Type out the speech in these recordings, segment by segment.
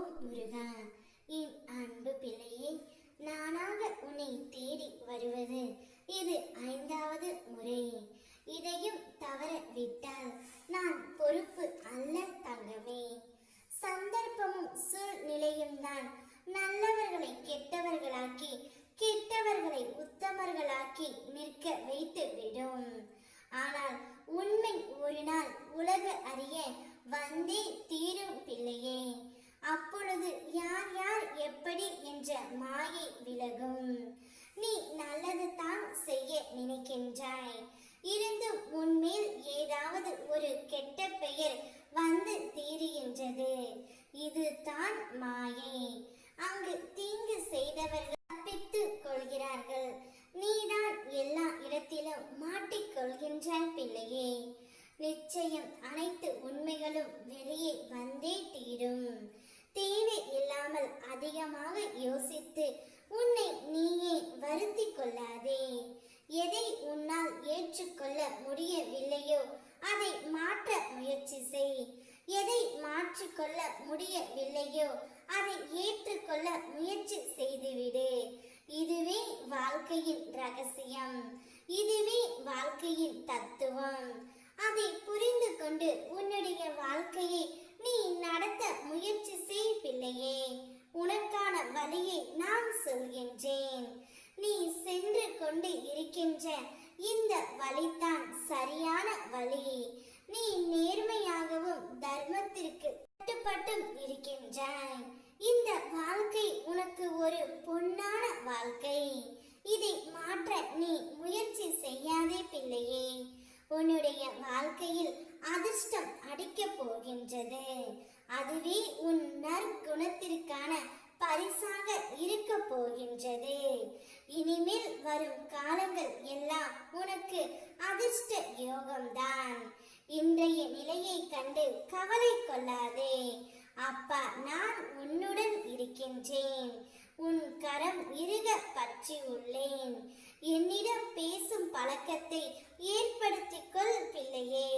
ஓம் முருகா என் அன்பு பிள்ளையே நானாக உன்னை தேடி வருவது. இது ஐந்தாவது முறை. இதையும் தவற விட்டால் நான் பொறுப்பு அல்ல தங்கமே. சந்தர்ப்பமும் சூழ்நிலையும் தான் நல்லவர்களை கெட்டவர்களாக்கி கெட்டவர்களை உத்தமர்களாக்கி நிற்க வைத்து விடும். ஆனால் உண்மை ஒரு நாள் உலக அறிய வந்தே தீரும் பிள்ளையே. அப்பொழுது யார் யார் எப்படி என்ற மாயை விலகும். நீ நல்லது தான் செய்ய நினைக்கின்றாய். இருந்தும் உன்மேல் ஏதாவது ஒரு கெட்ட பெயர் வந்து தீருகின்றது. இது தான் மாயை. அங்கு தீங்கு செய்தவர்கள் தப்பித்துக் கொள்கிறார்கள். நீதான் எல்லா இடத்திலும் மாட்டிக்கொள்கின்றாய் பிள்ளையே. நிச்சயம் அனைத்து உண்மைகளும் வெளியே வந்தே தீரும். தேவை இல்லாமல் அதிகமாக யோசித்து உன்னை நீயே வருத்தி கொள்ளாதே. எதை உன்னால் ஏற்றுக்கொள்ள முடியவில்லையோ அதை மாற்ற முயற்சி செய். எதை மாற்றிக்கொள்ள முடியவில்லையோ அதை ஏற்றுக்கொள்ள முயற்சி செய்துவிடு. இதுவே வாழ்க்கையின் ரகசியம். இதுவே வாழ்க்கையின் தத்துவம். அதை புரிந்து கொண்டு உன்னுடைய வாழ்க்கை நீ நடத்த முயற்சி செய் பிள்ளையே உனக்கான வழியை நான் சொல்கின்றேன் நீ சென்று கொண்டு இருக்கின்ற இந்த வழிதான் சரியான வழி. நீ நேர்மையாகவும் தர்மத்திற்கு கட்டுப்பட்டும் இருக்கின்றாய் இந்த வாழ்க்கை உனக்கு ஒரு பொன்னான வாழ்க்கை. இதை மாற்ற நீ முயற்சி செய்யாதே பிள்ளையே. உன்னுடைய வாழ்க்கையில் அதிர்ஷ்டம் அடிக்கப் போகின்றது. அதுவே உன் நற்குணத்திற்கான அதிர்ஷ்ட யோகம்தான். இன்றைய நிலையை கண்டு கவலை கொள்ளாதே. அப்பா நான் உன்னுடன் இருக்கின்றேன். உன் கரம் இருக பற்றி உள்ளேன். என்னிடம் பேசும் பழக்கத்தை ஏற்படுத்திக்கொள் பிள்ளையே.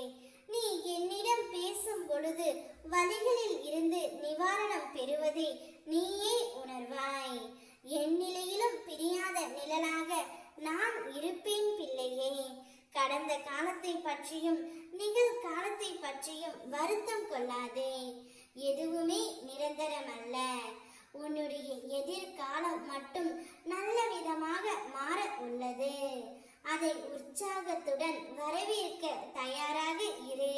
நீ என்னிடம் பேசும் பொழுது வழிகளில் இருந்து நிவாரணம் பெறுவதை நீயே உணர்வாய். என் நிலையிலும் பிரியாத நிழலாக நான் இருப்பேன் கடந்த காலத்தை பற்றியும் நிகழ்காலத்தை பற்றியும் வருத்தம் கொள்ளாதே. எதுவுமே நிரந்தரம் அல்ல உன்னுடைய எதிர்காலம் மட்டும் நல்ல விதமாக மாற உள்ளது. அதை உற்சாகத்துடன் வரவேற்க தயாராக இரு.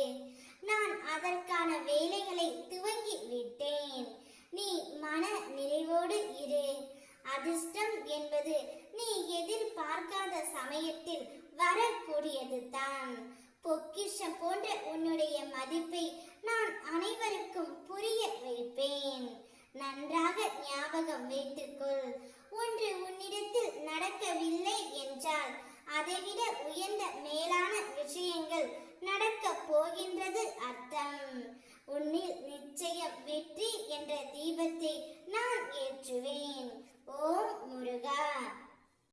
நான் அதற்கான வேலைகளை துவங்கி விட்டேன். நீ மன நிறைவோடு இரு. அதிர்ஷ்டம் என்பது நீ எதிர்பார்க்காத சமயத்தில் வரக்கூடியது தான் பொக்கிஷம் போன்ற உன்னுடைய மதிப்பை நான் அனைவருக்கும் புரிய வைப்பேன். நன்றாக ஞாபகம் வைத்துக்கொள். ஒன்று உன்னிடத்தில் நடக்கவில்லை என்றால் அதைவிட உயர்ந்த மேலான விஷயங்கள் நடக்க போகின்றது அர்த்தம். உன்னில் நிச்சயம்